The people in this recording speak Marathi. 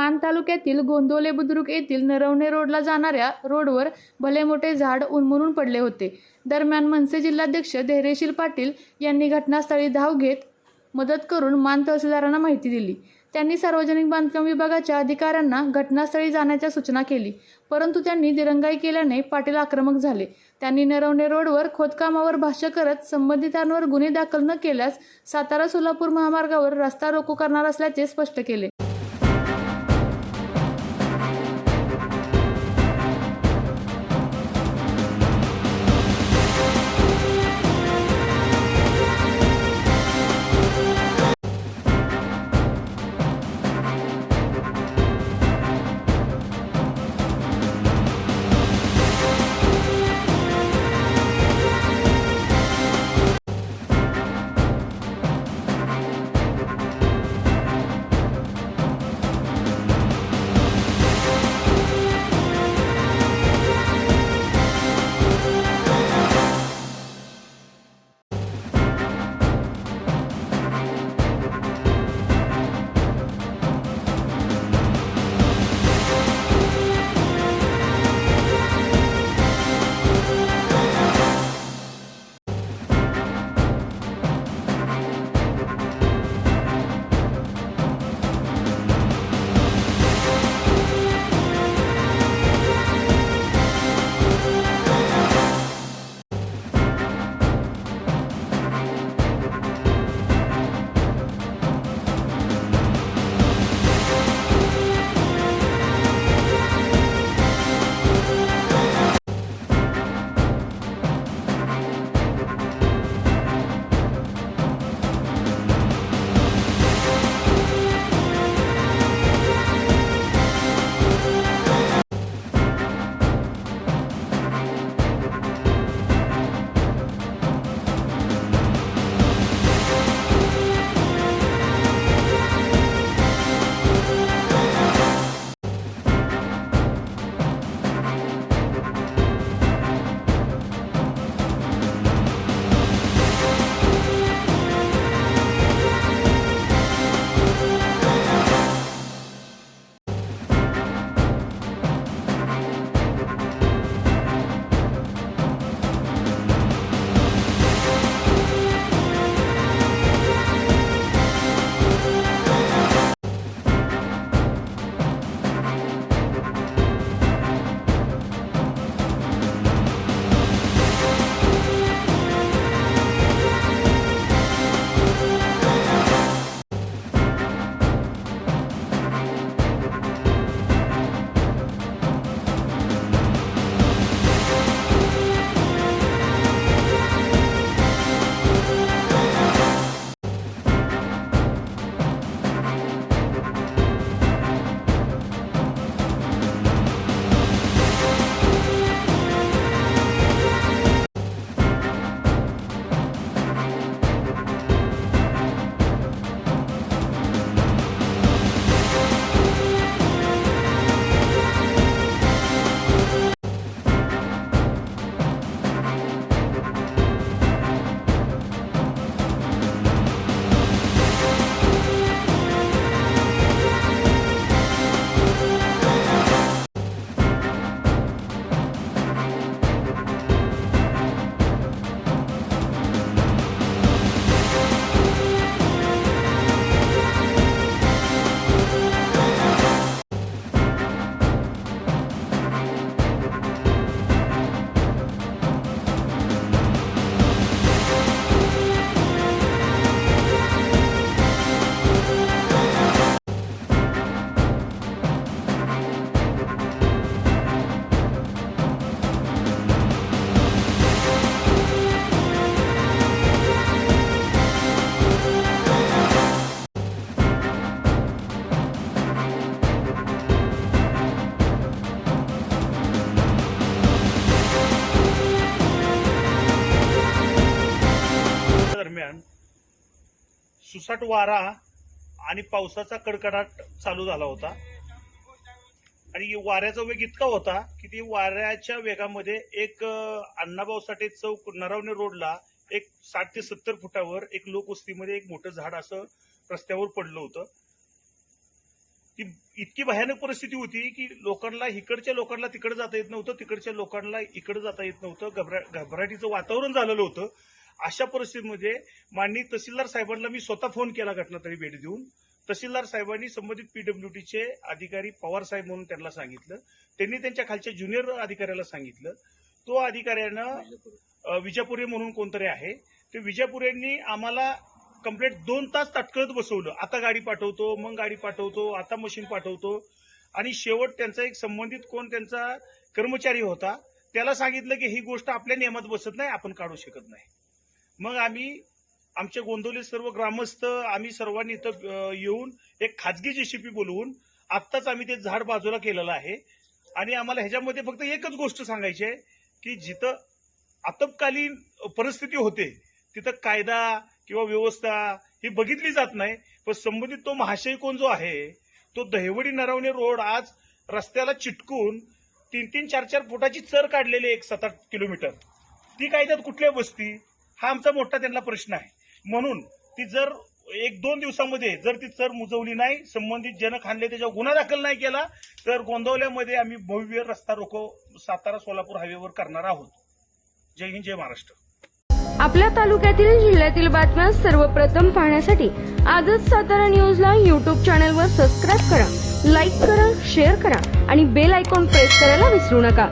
माण तालुक्यातील गोंदवले बुद्रुक येथील नरवणे रोडला जाणाऱ्या रोडवर भले मोठे झाड उन्मरून पडले होते. दरम्यान मनसे जिल्हाध्यक्ष धैर्यशील पाटील यांनी घटनास्थळी धाव घेत मदत करून मान तहसीलदारांना माहिती दिली. त्यांनी सार्वजनिक बांधकाम विभागाच्या अधिकाऱ्यांना घटनास्थळी जाण्याच्या सूचना केली परंतु त्यांनी दिरंगाई केल्याने पाटील आक्रमक झाले. त्यांनी नरवणे रोडवर खोदकामावर भाष्य करत संबंधितांवर गुन्हे दाखल न केल्यास सातारा सोलापूर महामार्गावर रस्ता रोको करणार असल्याचे स्पष्ट केले. सुसाट वारा आणि पावसाचा कडकडाट चालू झाला होता. आणि वाऱ्याचा वेग इतका होता की ती वाऱ्याच्या वेगामध्ये एक अण्णाभाऊ साठे चौक नरवणे रोडला एक साठ ते सत्तर फुटावर एक लोकवस्तीमध्ये एक मोठं झाड असं रस्त्यावर पडलं होतं. ती इतकी भयानक परिस्थिती होती की लोकांना इकडच्या लोकांना तिकडे जाता येत नव्हतं तिकडच्या लोकांना इकडे जाता येत नव्हतं. घबरा घबराटीचं वातावरण झालेलं होतं. अशा परिस्थितीमध्ये माननीय तहसीलदार साहेबांना मी स्वतः फोन केला घटनास्थळी भेट देऊन. तहसीलदार साहेबांनी संबंधित पीडब्ल्यूडीचे अधिकारी पवार साहेब म्हणून त्यांना सांगितलं. त्यांनी त्यांच्या खालच्या ज्युनियर अधिकाऱ्याला सांगितलं. तो अधिकाऱ्यानं विजापुरे म्हणून कोणतरी आहे. ते विजापुरेंनी आम्हाला कंप्लेंट दोन तास ताटकळत बसवलं. आता गाडी पाठवतो मग गाडी पाठवतो आता मशीन पाठवतो. आणि शेवट त्यांचा एक संबंधित कोण त्यांचा कर्मचारी होता त्याला सांगितलं की ही गोष्ट आपल्या नियमात बसत नाही आपण काढू शकत नाही. मग आम्ही आमचे गोंदवले सर्व ग्रामस्थ आम्ही सर्वांनी इथं येऊन एक खाजगी जेसीपी बोलवून आत्ताच आम्ही ते झाड बाजूला केलेलं आहे. आणि आम्हाला ह्याच्यामध्ये फक्त एकच गोष्ट सांगायची आहे की जिथं आपत्कालीन परिस्थिती होते तिथं कायदा किंवा व्यवस्था ही बघितली जात नाही पण संबंधित तो महाशय कोण जो आहे तो दहिवडी नरवणे रोड आज रस्त्याला चिटकून तीन तीन चार चार फुटाची चर काढलेली आहे एक सात आठ किलोमीटर. ती कायद्यात कुठल्या बसती हा आमचा मोठा त्यांना प्रश्न आहे. म्हणून ती जर एक दोन दिवसामध्ये जर ती चर मुजवली नाही संबंधित जनक आणले त्याच्यावर गुन्हा दाखल नाही केला तर गोंदवल्यामध्ये आम्ही भव्य रस्ता रोको सातारा सोलापूर हायवेवर करणार आहोत. जय हिंद जय महाराष्ट्र. आपल्या तालुक्यातील जिल्ह्यातील बातम्या सर्वप्रथम पाहण्यासाठी आजच सातारा न्यूजला यूट्यूब चॅनलवर सबस्क्राईब करा लाईक करा शेअर करा आणि बेल आयकॉन प्रेस करायला विसरू नका.